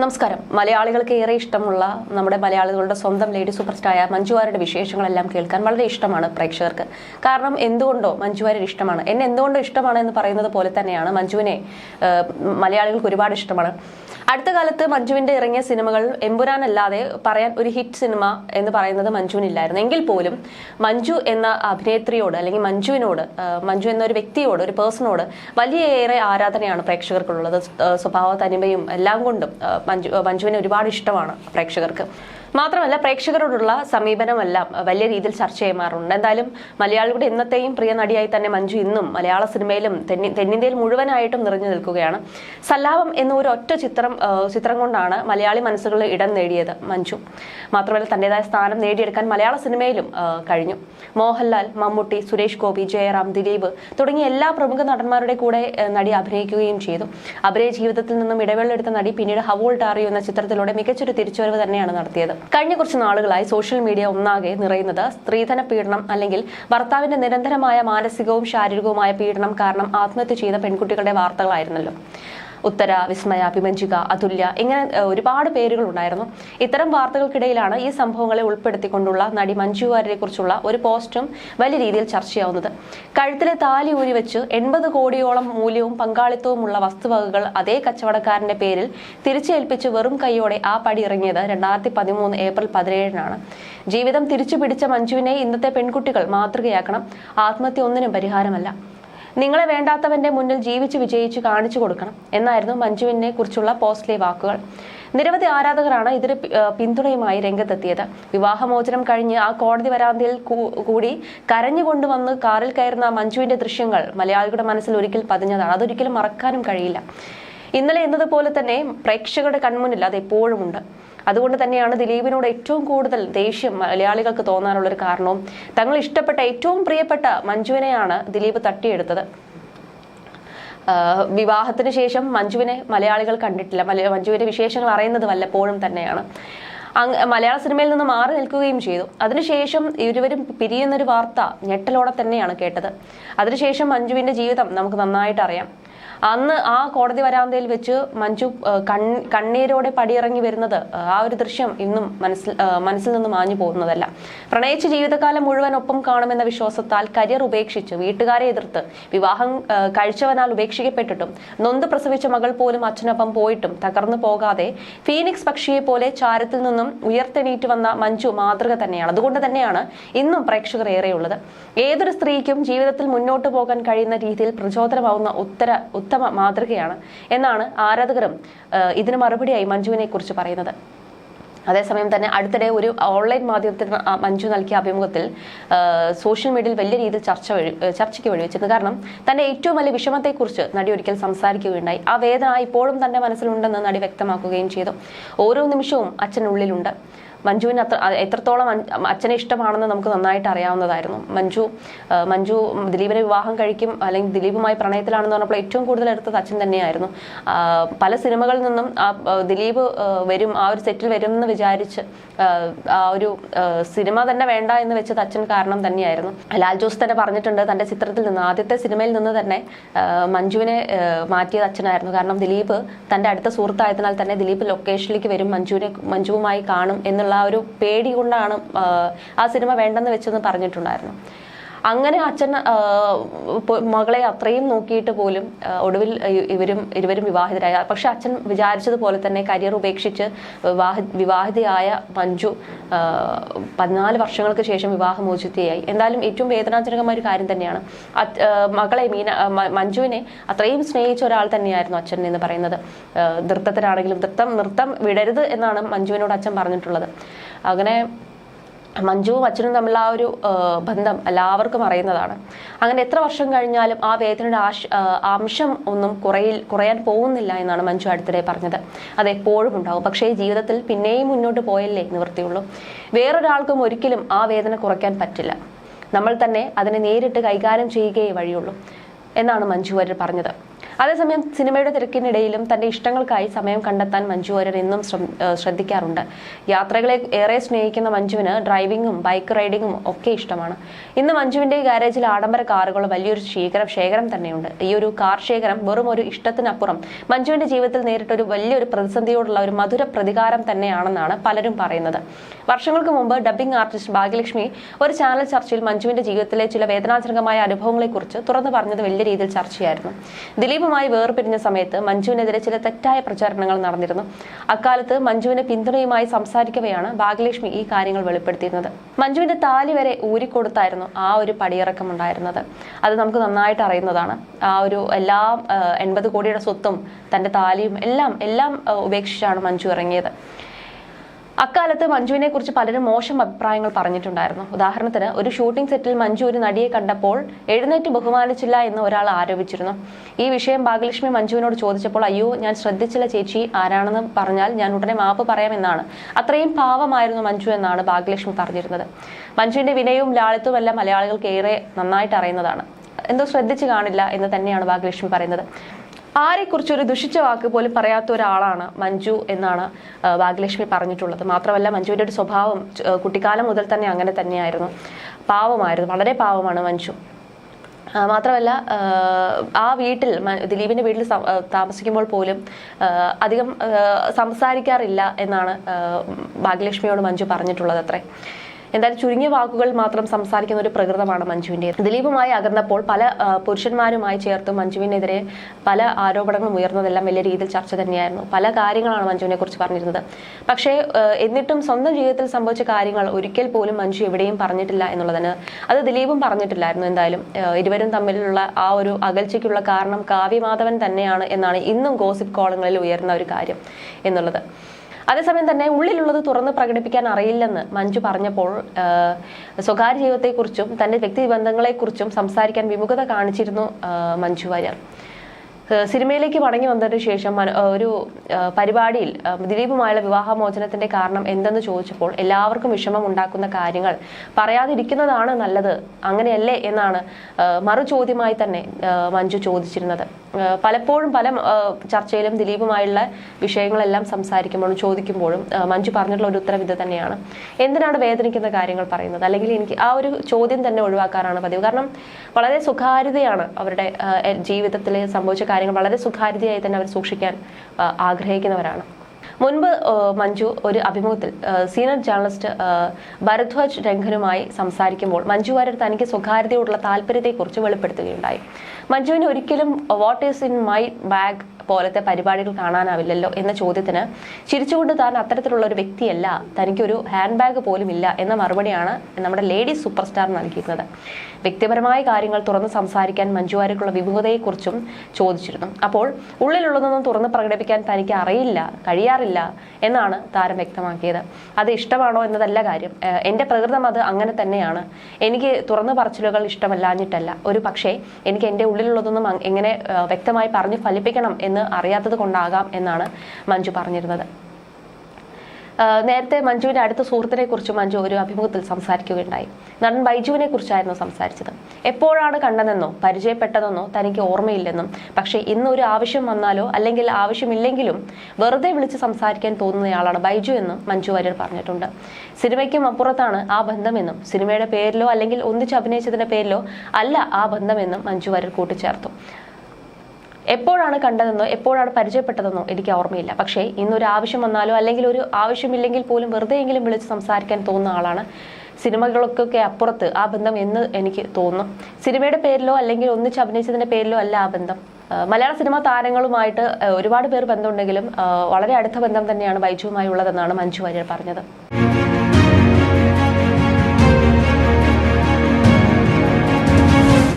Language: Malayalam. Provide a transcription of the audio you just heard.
നമസ്കാരം. മലയാളികൾക്ക് ഏറെ ഇഷ്ടമുള്ള നമ്മുടെ മലയാളികളുടെ സ്വന്തം ലേഡി സൂപ്പർ സ്റ്റാറായ മഞ്ജുവാരുടെ വിശേഷങ്ങളെല്ലാം കേൾക്കാൻ വളരെ ഇഷ്ടമാണ് പ്രേക്ഷകർക്ക്. കാരണം എന്തുകൊണ്ടോ മഞ്ജുവാരി ഇഷ്ടമാണ്. എന്നെ എന്തുകൊണ്ടോ ഇഷ്ടമാണ് എന്ന് പറയുന്നത് പോലെ തന്നെയാണ് മഞ്ജുവിനെ മലയാളികൾക്ക് ഒരുപാട് ഇഷ്ടമാണ്. അടുത്ത കാലത്ത് മഞ്ജുവിന്റെ ഇറങ്ങിയ സിനിമകൾ എമ്പുരാനല്ലാതെ പറയാൻ ഒരു ഹിറ്റ് സിനിമ എന്ന് പറയുന്നത് മഞ്ജുവിനില്ലായിരുന്നു. എങ്കിൽ പോലും മഞ്ജു എന്ന അഭിനേത്രിയോട് അല്ലെങ്കിൽ മഞ്ജുവിനോട് മഞ്ജു എന്ന ഒരു വ്യക്തിയോട് ഒരു പേഴ്സണോട് വലിയ ഏറെ ആരാധനയാണ് പ്രേക്ഷകർക്കുള്ളത്. സ്വഭാവ തനിമയും എല്ലാം കൊണ്ടും മഞ്ജു മഞ്ജുവിനെ ഒരുപാട് ഇഷ്ടമാണ് പ്രേക്ഷകർക്ക്. മാത്രമല്ല പ്രേക്ഷകരോടുള്ള സമീപനമെല്ലാം വലിയ രീതിയിൽ ചർച്ച ചെയ്യുമാറുണ്ട് എന്തായാലും മലയാളികളുടെ ഇന്നത്തെയും പ്രിയ നടിയായി തന്നെ മഞ്ജു ഇന്നും മലയാള സിനിമയിലും തെന്നി തെന്നിന്ത്യയിൽ മുഴുവനായിട്ടും നിറഞ്ഞു നിൽക്കുകയാണ്. സല്ലാപം എന്നൊരു ഒറ്റ ചിത്രം ചിത്രം കൊണ്ടാണ് മലയാളി മനസ്സുകളിൽ ഇടം നേടിയത് മഞ്ജു. മാത്രമല്ല തന്റേതായ സ്ഥാനം നേടിയെടുക്കാൻ മലയാള സിനിമയിലും കഴിഞ്ഞു. മോഹൻലാൽ മമ്മൂട്ടി സുരേഷ് ഗോപി ജയറാം ദിലീപ് തുടങ്ങിയ എല്ലാ പ്രമുഖ നടന്മാരുടെ കൂടെ നടി അഭിനയിക്കുകയും ചെയ്തു. അഭിനയ ജീവിതത്തിൽ നിന്നും ഇടവേളെടുത്ത നടി പിന്നീട് ഹവോൾ ടാറിയോ എന്ന ചിത്രത്തിലൂടെ മികച്ചൊരു തിരിച്ചുവരവ് തന്നെയാണ് നടത്തിയത്. കഴിഞ്ഞ കുറച്ച് നാളുകളായി സോഷ്യൽ മീഡിയ ഒന്നാകെ നിറയുന്നത് സ്ത്രീധന പീഡനം അല്ലെങ്കിൽ ഭർത്താവിന്റെ നിരന്തരമായ മാനസികവും ശാരീരികവുമായ പീഡനം കാരണം ആത്മഹത്യ ചെയ്ത പെൺകുട്ടികളുടെ വാർത്തകളായിരുന്നല്ലോ. ഉത്തര വിസ്മയ അഭിമഞ്ജിക അതുല്യ ഇങ്ങനെ ഒരുപാട് പേരുകൾ ഉണ്ടായിരുന്നു ഇത്തരം വാർത്തകൾക്കിടയിലാണ് ഈ സംഭവങ്ങളെ ഉൾപ്പെടുത്തിക്കൊണ്ടുള്ള നടി മഞ്ജു വാര്യരെ കുറിച്ചുള്ള ഒരു പോസ്റ്റും വലിയ രീതിയിൽ ചർച്ചയാവുന്നത്. കഴുത്തിലെ താലി ഊരി വെച്ച് എൺപത് കോടിയോളം മൂല്യവും പങ്കാളിത്തവുമുള്ള വസ്തുവകകൾ അതേ കച്ചവടക്കാരന്റെ പേരിൽ തിരിച്ചേൽപ്പിച്ച് വെറും കൈയോടെ ആ പടി ഇറങ്ങിയത് രണ്ടായിരത്തി പതിമൂന്ന് ഏപ്രിൽ പതിനേഴിനാണ്. ജീവിതം തിരിച്ചു പിടിച്ച മഞ്ജുവിനെ ഇന്നത്തെ പെൺകുട്ടികൾ മാതൃകയാക്കണം. ആത്മഹത്യ ഒന്നിനും പരിഹാരമല്ല. നിങ്ങളെ വേണ്ടാത്തവന്റെ മുന്നിൽ ജീവിച്ച് വിജയിച്ച് കാണിച്ചു കൊടുക്കണം എന്നായിരുന്നു മഞ്ജുവിനെ കുറിച്ചുള്ള പോസ്റ്റിലെ വാക്കുകൾ. നിരവധി ആരാധകരാണ് ഇതിന് പിന്തുണയുമായി രംഗത്തെത്തിയത്. വിവാഹമോചനം കഴിഞ്ഞ് ആ കോടതി വരാന്തയിൽ കൂടി കരഞ്ഞുകൊണ്ടുവന്ന് കാറിൽ കയറുന്ന മഞ്ജുവിന്റെ ദൃശ്യങ്ങൾ മലയാളികളുടെ മനസ്സിൽ ഒരിക്കൽ പതിഞ്ഞതാണ്. അതൊരിക്കലും മറക്കാനും കഴിയില്ല. ഇന്നലെ എന്നതുപോലെ തന്നെ പ്രേക്ഷകരുടെ കൺമുന്നിൽ അത് എപ്പോഴും ഉണ്ട്. അതുകൊണ്ട് തന്നെയാണ് ദിലീപിനോട് ഏറ്റവും കൂടുതൽ ദേഷ്യം മലയാളികൾക്ക് തോന്നാനുള്ള ഒരു കാരണവും. തങ്ങൾ ഇഷ്ടപ്പെട്ട ഏറ്റവും പ്രിയപ്പെട്ട മഞ്ജുവിനെയാണ് ദിലീപ് തട്ടിയെടുത്തത്. വിവാഹത്തിന് ശേഷം മഞ്ജുവിനെ മലയാളികൾ കണ്ടിട്ടില്ല. മഞ്ജുവിന്റെ വിശേഷങ്ങൾ അറിയുന്നത് വല്ലപ്പോഴും തന്നെയാണ്. മലയാള സിനിമയിൽ നിന്ന് മാറി നിൽക്കുകയും ചെയ്തു. അതിനുശേഷം ഇരുവരും പിരിയുന്നൊരു വാർത്ത ഞെട്ടലോടെ തന്നെയാണ് കേട്ടത്. അതിനുശേഷം മഞ്ജുവിന്റെ ജീവിതം നമുക്ക് നന്നായിട്ട് അറിയാം. അന്ന് ആ കോടതി വരാന്തയിൽ വെച്ച് മഞ്ജു കണ്ണീരോടെ പടിയിറങ്ങി വരുന്നത് ആ ഒരു ദൃശ്യം ഇന്നും മനസ്സിൽ മനസ്സിൽ നിന്ന് മാഞ്ഞു പോകുന്നതല്ല. പ്രണയിച്ച് ജീവിതകാലം മുഴുവൻ ഒപ്പം കാണുമെന്ന വിശ്വാസത്താൽ കരിയർ ഉപേക്ഷിച്ച് വീട്ടുകാരെ എതിർത്ത് വിവാഹം കഴിച്ചവനാൽ ഉപേക്ഷിക്കപ്പെട്ടിട്ടും നൊന്ത് പ്രസവിച്ച മകൾ പോലും അച്ഛനൊപ്പം പോയിട്ടും തകർന്നു പോകാതെ ഫീനിക്സ് പക്ഷിയെ പോലെ ചാരത്തിൽ നിന്നും ഉയർത്തെണീറ്റ് വന്ന മഞ്ജു മാതൃക തന്നെയാണ്. അതുകൊണ്ട് തന്നെയാണ് ഇന്നും പ്രേക്ഷകർ ഏറെയുള്ളത്. ഏതൊരു സ്ത്രീക്കും ജീവിതത്തിൽ മുന്നോട്ട് പോകാൻ കഴിയുന്ന രീതിയിൽ പ്രചോദനമാവുന്ന ഉത്തര ഉത്തമ മാതൃകയാണ് എന്നാണ് ആരാധകരും ഇതിന് മറുപടിയായി മഞ്ജുവിനെ കുറിച്ച് പറയുന്നത്. അതേസമയം തന്നെ അടുത്തിടെ ഒരു ഓൺലൈൻ മാധ്യമത്തിന് മഞ്ജു നൽകിയ അഭിമുഖത്തിൽ സോഷ്യൽ മീഡിയയിൽ വലിയ രീതിയിൽ ചർച്ച വഴി ചർച്ചയ്ക്ക് വഴിവെച്ചിരുന്നു. കാരണം തന്റെ ഏറ്റവും വലിയ വിഷമത്തെക്കുറിച്ച് നടി ഒരിക്കൽ സംസാരിക്കുകയുണ്ടായി. ആ വേദന ഇപ്പോഴും തന്റെ മനസ്സിലുണ്ടെന്ന് നടി വ്യക്തമാക്കുകയും ചെയ്തു. ഓരോ നിമിഷവും അച്ഛനുള്ളിലുണ്ട്. മഞ്ജുവിന് അത്ര എത്രത്തോളം അച്ഛനെ ഇഷ്ടമാണെന്ന് നമുക്ക് നന്നായിട്ട് അറിയാവുന്നതായിരുന്നു. മഞ്ജു മഞ്ജു ദിലീപിനെ വിവാഹം കഴിക്കും അല്ലെങ്കിൽ ദിലീപുമായി പ്രണയത്തിലാണെന്ന് പറഞ്ഞപ്പോൾ ഏറ്റവും കൂടുതൽ എടുത്തത് അച്ഛൻ തന്നെയായിരുന്നു. പല സിനിമകളിൽ നിന്നും ആ, ദിലീപ് വരും ആ ഒരു സെറ്റിൽ വരും എന്ന് വിചാരിച്ച് ആ, ഒരു സിനിമ തന്നെ വേണ്ട എന്ന് വെച്ചത് അച്ഛൻ കാരണം തന്നെയായിരുന്നു. ലാൽ ജോസ് തന്നെ പറഞ്ഞിട്ടുണ്ട് തന്റെ ചിത്രത്തിൽ നിന്ന് ആദ്യത്തെ സിനിമയിൽ നിന്ന് തന്നെ മഞ്ജുവിനെ മാറ്റിയത് അച്ഛനായിരുന്നു. കാരണം ദിലീപ് തന്റെ അടുത്ത സുഹൃത്തായതിനാൽ തന്നെ ദിലീപ് ലൊക്കേഷനിലേക്ക് വരും മഞ്ജുവിനെ മഞ്ജുവുമായി കാണും എന്നുള്ള ആ ഒരു പേടി കൊണ്ടാണ് ആ, സിനിമ വേണ്ടെന്ന് വെച്ചെന്ന് പറഞ്ഞിട്ടുണ്ടായിരുന്നു. അങ്ങനെ അച്ഛൻ മകളെ അത്രയും നോക്കിയിട്ട് പോലും ഒടുവിൽ ഇവരും ഇരുവരും വിവാഹിതരായ. പക്ഷെ അച്ഛൻ വിചാരിച്ചതുപോലെ തന്നെ കരിയർ ഉപേക്ഷിച്ച് വിവാഹ വിവാഹിതയായ മഞ്ജു പതിനാല് വർഷങ്ങൾക്ക് ശേഷം വിവാഹമോചിതയായി. എന്തായാലും ഏറ്റവും വേദനാജനകമായ ഒരു കാര്യം തന്നെയാണ്. മകളെ മീന മഞ്ജുവിനെ അത്രയും സ്നേഹിച്ച ഒരാൾ തന്നെയായിരുന്നു അച്ഛൻ എന്ന് പറയുന്നത്. നൃത്തത്തിലാണെങ്കിലും നൃത്തം നൃത്തം വിടരുത് എന്നാണ് മഞ്ജുവിനോട് അച്ഛൻ പറഞ്ഞിട്ടുള്ളത്. അങ്ങനെ മഞ്ജുവും അച്ഛനും തമ്മിലുള്ള ആ ഒരു ബന്ധം എല്ലാവർക്കും അറിയുന്നതാണ്. അങ്ങനെ എത്ര വർഷം കഴിഞ്ഞാലും ആ വേദനയുടെ ആശ അംശം ഒന്നും കുറയിൽ കുറയാൻ പോകുന്നില്ല എന്നാണ് മഞ്ജു അടുത്തിടെ പറഞ്ഞത്. അത് എപ്പോഴും ഉണ്ടാവും പക്ഷേ ജീവിതത്തിൽ പിന്നെയും മുന്നോട്ട് പോയല്ലേ നിവൃത്തിയുള്ളൂ വേറൊരാൾക്കും ഒരിക്കലും ആ വേദന കുറയ്ക്കാൻ പറ്റില്ല. നമ്മൾ തന്നെ അതിനെ നേരിട്ട് കൈകാര്യം ചെയ്യുകയേ വഴിയുള്ളൂ. എന്നാണ് മഞ്ജു വാര്യർ പറഞ്ഞത്. അതേസമയം സിനിമയുടെ തിരക്കിനിടയിലും തന്റെ ഇഷ്ടങ്ങൾക്കായി സമയം കണ്ടെത്താൻ മഞ്ജു വാര്യർ എന്നും ശ്രദ്ധിക്കാറുണ്ട്. യാത്രകളെ ഏറെ സ്നേഹിക്കുന്ന മഞ്ജുവിന് ഡ്രൈവിംഗും ബൈക്ക് റൈഡിങ്ങും ഒക്കെ ഇഷ്ടമാണ്. ഇന്ന് മഞ്ജുവിന്റെ ഗാരേജിൽ ആഡംബര കാറുകൾ വലിയൊരു ശേഖരം ശേഖരം തന്നെയുണ്ട്. ഈ ഒരു കാർ ശേഖരം വെറും ഒരു ഇഷ്ടത്തിനപ്പുറം മഞ്ജുവിന്റെ ജീവിതത്തിൽ നേരിട്ട ഒരു വലിയൊരു പ്രതിസന്ധിയോടുള്ള ഒരു മധുര പ്രതികാരം തന്നെയാണെന്നാണ് പലരും പറയുന്നത്. വർഷങ്ങൾക്ക് മുമ്പ് ഡബ്ബിംഗ് ആർട്ടിസ്റ്റ് ഭാഗ്യലക്ഷ്മി ഒരു ചാനൽ ചർച്ചയിൽ മഞ്ജുവിന്റെ ജീവിതത്തിലെ ചില വേദനാജനകമായ അനുഭവങ്ങളെക്കുറിച്ച് തുറന്നു പറഞ്ഞത് വലിയ രീതിയിൽ ചർച്ചയായിരുന്നു. ദിലീപുമായി വേർപിരിഞ്ഞ സമയത്ത് മഞ്ജുവിനെതിരെ ചില തെറ്റായ പ്രചാരണങ്ങൾ നടന്നിരുന്നു. അക്കാലത്ത് മഞ്ജുവിന് പിന്തുണയുമായി സംസാരിക്കവെയാണ് ഭാഗ്യലക്ഷ്മി ഈ കാര്യങ്ങൾ വെളിപ്പെടുത്തിയിരുന്നത്. മഞ്ജുവിന്റെ താലി വരെ ഊരിക്കൊടുത്തായിരുന്നു ആ ഒരു പടിയിറക്കം ഉണ്ടായിരുന്നത് അത് നമുക്ക് നന്നായിട്ട് അറിയുന്നതാണ്. ആ ഒരു എല്ലാ എൺപത് കോടിയുടെ സ്വത്തും തന്റെ താലിയും എല്ലാം എല്ലാം ഉപേക്ഷിച്ചാണ് മഞ്ജു ഇറങ്ങിയത്. അക്കാലത്ത് മഞ്ജുവിനെ കുറിച്ച് പലരും മോശം അഭിപ്രായങ്ങൾ പറഞ്ഞിട്ടുണ്ടായിരുന്നു. ഉദാഹരണത്തിന് ഒരു ഷൂട്ടിംഗ് സെറ്റിൽ മഞ്ജു ഒരു നടിയെ കണ്ടപ്പോൾ എഴുന്നേറ്റ് ബഹുമാനിച്ചില്ല എന്ന് ഒരാൾ ആരോപിച്ചിരുന്നു. ഈ വിഷയം ഭാഗ്യലക്ഷ്മി മഞ്ജുവിനോട് ചോദിച്ചപ്പോൾ അയ്യോ ഞാൻ ശ്രദ്ധിച്ചില്ല ചേച്ചി ആരാണെന്ന് പറഞ്ഞാൽ ഞാൻ ഉടനെ മാപ്പ് പറയാമെന്നാണ് അത്രയും പാവമായിരുന്നു മഞ്ജു എന്നാണ് ഭാഗ്യലക്ഷ്മി പറഞ്ഞിരുന്നത്. മഞ്ജുവിന്റെ വിനയവും ലാളിത്യവും എല്ലാം മലയാളികൾക്ക് ഏറെ നന്നായിട്ട് അറിയുന്നതാണ്. എന്തോ ശ്രദ്ധിച്ചു കാണില്ല എന്ന് തന്നെയാണ് ഭാഗ്യലക്ഷ്മി പറയുന്നത്. ആരെക്കുറിച്ച് ഒരു ദുഷിച്ച വാക്ക് പോലും പറയാത്ത ഒരാളാണ് മഞ്ജു എന്നാണ് ഭാഗ്യലക്ഷ്മി പറഞ്ഞിട്ടുള്ളത്. മാത്രമല്ല മഞ്ജുവിന്റെ ഒരു സ്വഭാവം കുട്ടിക്കാലം മുതൽ തന്നെ അങ്ങനെ തന്നെയായിരുന്നു. പാവമായിരുന്നു വളരെ പാവമാണ് മഞ്ജു. മാത്രമല്ല ആ, വീട്ടിൽ ദിലീപിന്റെ വീട്ടിൽ താമസിക്കുമ്പോൾ പോലും അധികം സംസാരിക്കാറില്ല എന്നാണ് ഭാഗ്യലക്ഷ്മിയോട് മഞ്ജു പറഞ്ഞിട്ടുള്ളത് അത്രേ. എന്തായാലും ചുരുങ്ങിയ വാക്കുകൾ മാത്രം സംസാരിക്കുന്ന ഒരു പ്രകൃതമാണ് മഞ്ജുവിന്റെ ദിലീപുമായി അകന്നപ്പോൾ പല പുരുഷന്മാരുമായി ചേർത്ത് മഞ്ജുവിനെതിരെ പല ആരോപണങ്ങളും ഉയർന്നതെല്ലാം വലിയ രീതിയിൽ ചർച്ച തന്നെയായിരുന്നു. പല കാര്യങ്ങളാണ് മഞ്ജുവിനെ കുറിച്ച് പറഞ്ഞിരുന്നത്. പക്ഷേ എന്നിട്ടും സ്വന്തം ജീവിതത്തിൽ സംഭവിച്ച കാര്യങ്ങൾ ഒരിക്കൽ പോലും മഞ്ജു എവിടെയും പറഞ്ഞിട്ടില്ല എന്നുള്ളതിന് അത് ദിലീപും പറഞ്ഞിട്ടില്ലായിരുന്നു എന്തായാലും. ഇരുവരും തമ്മിലുള്ള ആ ഒരു അകൽച്ചയ്ക്കുള്ള കാരണം കാവ്യമാധവൻ തന്നെയാണ് എന്നാണ് ഇന്നും ഗോസിപ്പ് കോളങ്ങളിൽ ഉയർന്ന ഒരു കാര്യം എന്നുള്ളത്. അതേസമയം തന്നെ ഉള്ളിലുള്ളത് തുറന്ന് പ്രകടിപ്പിക്കാൻ അറിയില്ലെന്ന് മഞ്ജു പറഞ്ഞപ്പോൾ സ്വകാര്യ ജീവിതത്തെക്കുറിച്ചും തന്റെ വ്യക്തിബന്ധങ്ങളെക്കുറിച്ചും സംസാരിക്കാൻ വിമുഖത കാണിച്ചിരുന്നു മഞ്ജു വാര്യർ. സിനിമയിലേക്ക് മടങ്ങി വന്നതിന് ശേഷം ഒരു പരിപാടിയിൽ ദിലീപുമായുള്ള വിവാഹമോചനത്തിന്റെ കാരണം എന്തെന്ന് ചോദിച്ചപ്പോൾ എല്ലാവർക്കും വിഷമം ഉണ്ടാക്കുന്ന കാര്യങ്ങൾ പറയാതിരിക്കുന്നതാണ് നല്ലത് അങ്ങനെയല്ലേ എന്നാണ് മറു ചോദ്യമായി തന്നെ മഞ്ജു ചോദിച്ചിരുന്നത്. പലപ്പോഴും പല ചർച്ചയിലും ദിലീപുമായുള്ള വിഷയങ്ങളെല്ലാം സംസാരിക്കുമ്പോഴും ചോദിക്കുമ്പോഴും മഞ്ജു പറഞ്ഞിട്ടുള്ള ഒരു ഉത്തരം ഇത് തന്നെയാണ്. എന്തിനാണ് വേദനിക്കുന്ന കാര്യങ്ങൾ പറയുന്നത്? അല്ലെങ്കിൽ എനിക്ക് ആ ഒരു ചോദ്യം തന്നെ ഒഴിവാക്കാറാണ് പതിവ്. കാരണം വളരെ സുഖാരിതയാണ് അവരുടെ ജീവിതത്തിൽ സംഭവിച്ച കാര്യങ്ങൾ വളരെ സുഖാരിതയായി തന്നെ അവർ സൂക്ഷിക്കാൻ ആഗ്രഹിക്കുന്നവരാണ്. മുൻപ് മഞ്ജു ഒരു അഭിമുഖത്തിൽ സീനിയർ ജേർണലിസ്റ്റ് ഭരദ്വാജ് രംഗനുമായി സംസാരിക്കുമ്പോൾ മഞ്ജു വാര്യർ തനിക്ക് സ്വകാര്യതയോടുള്ള താല്പര്യത്തെക്കുറിച്ച് വെളിപ്പെടുത്തുകയുണ്ടായി. മഞ്ജുവിന് ഒരിക്കലും what is in my bag? പോലത്തെ പരിപാടികൾ കാണാനാവില്ലല്ലോ എന്ന ചോദ്യത്തിന് ചിരിച്ചുകൊണ്ട് താൻ അത്തരത്തിലുള്ള ഒരു വ്യക്തിയല്ല തനിക്കൊരു ഹാൻഡ് ബാഗ് പോലും ഇല്ല എന്ന മറുപടിയാണ് നമ്മുടെ ലേഡി സൂപ്പർ സ്റ്റാർ നൽകിയിരുന്നത്. വ്യക്തിപരമായ കാര്യങ്ങൾ തുറന്ന് സംസാരിക്കാൻ മഞ്ജു വാര്യർക്കുള്ള വിമുഖതയെക്കുറിച്ചും ചോദിച്ചിരുന്നു. അപ്പോൾ ഉള്ളിലുള്ളതൊന്നും തുറന്ന് പ്രകടിപ്പിക്കാൻ തനിക്ക് അറിയില്ല കഴിയാറില്ല എന്നാണ് താരം വ്യക്തമാക്കിയത്. അത് ഇഷ്ടമാണോ എന്നതല്ല കാര്യം. എന്റെ പ്രകൃതം അത് അങ്ങനെ തന്നെയാണ്. എനിക്ക് തുറന്നു പറച്ചിലുകൾ ഇഷ്ടമല്ലാഞ്ഞിട്ടല്ല. ഒരു പക്ഷേ എനിക്ക് എന്റെ ഉള്ളിലുള്ളതൊന്നും എങ്ങനെ വ്യക്തമായി പറഞ്ഞു ഫലിപ്പിക്കണം എന്ന് അറിയാത്തത് കൊണ്ടാകാം എന്നാണ് മഞ്ജു പറഞ്ഞിരുന്നത്. നേരത്തെ മഞ്ജുവിന്റെ അടുത്ത സുഹൃത്തിനെ കുറിച്ച് മഞ്ജു ഒരു അഭിമുഖത്തിൽ സംസാരിക്കുകയുണ്ടായി. നടൻ ബൈജുവിനെ കുറിച്ചായിരുന്നു സംസാരിച്ചത്. എപ്പോഴാണ് കണ്ടതെന്നോ പരിചയപ്പെട്ടതെന്നോ തനിക്ക് ഓർമ്മയില്ലെന്നും പക്ഷേ ഇന്ന് ഒരു ആവശ്യം വന്നാലോ അല്ലെങ്കിൽ ആവശ്യമില്ലെങ്കിലും വെറുതെ വിളിച്ച് സംസാരിക്കാൻ തോന്നുന്നയാളാണ് ബൈജു എന്നും മഞ്ജു വാര്യർ പറഞ്ഞിട്ടുണ്ട്. സിനിമയ്ക്കും അപ്പുറത്താണ് ആ ബന്ധമെന്നും സിനിമയുടെ പേരിലോ അല്ലെങ്കിൽ ഒന്നിച്ച് അഭിനയിച്ചതിന്റെ പേരിലോ അല്ല ആ ബന്ധമെന്നും മഞ്ജു വാര്യർ കൂട്ടിച്ചേർത്തു. എപ്പോഴാണ് കണ്ടതെന്നോ എപ്പോഴാണ് പരിചയപ്പെട്ടതെന്നോ എനിക്ക് ഓർമ്മയില്ല. പക്ഷേ ഇന്നൊരു ആവശ്യം വന്നാലോ അല്ലെങ്കിൽ ഒരു ആവശ്യമില്ലെങ്കിൽ പോലും വെറുതെ എങ്കിലും വിളിച്ച് സംസാരിക്കാൻ തോന്നുന്ന ആളാണ് സിനിമകൾക്കൊക്കെ അപ്പുറത്ത് ആ ബന്ധം എന്ന് എനിക്ക് തോന്നുന്നു സിനിമയുടെ പേരിലോ അല്ലെങ്കിൽ ഒന്നിച്ച് അഭിനയിച്ചതിന്റെ പേരിലോ അല്ല ആ ബന്ധം. മലയാള സിനിമാ താരങ്ങളുമായിട്ട് ഒരുപാട് പേർ ബന്ധമുണ്ടെങ്കിലും വളരെ അടുത്ത ബന്ധം തന്നെയാണ് ബൈജുവുമായി ഉള്ളതെന്നാണ് മഞ്ജു വാര്യർ പറഞ്ഞത്.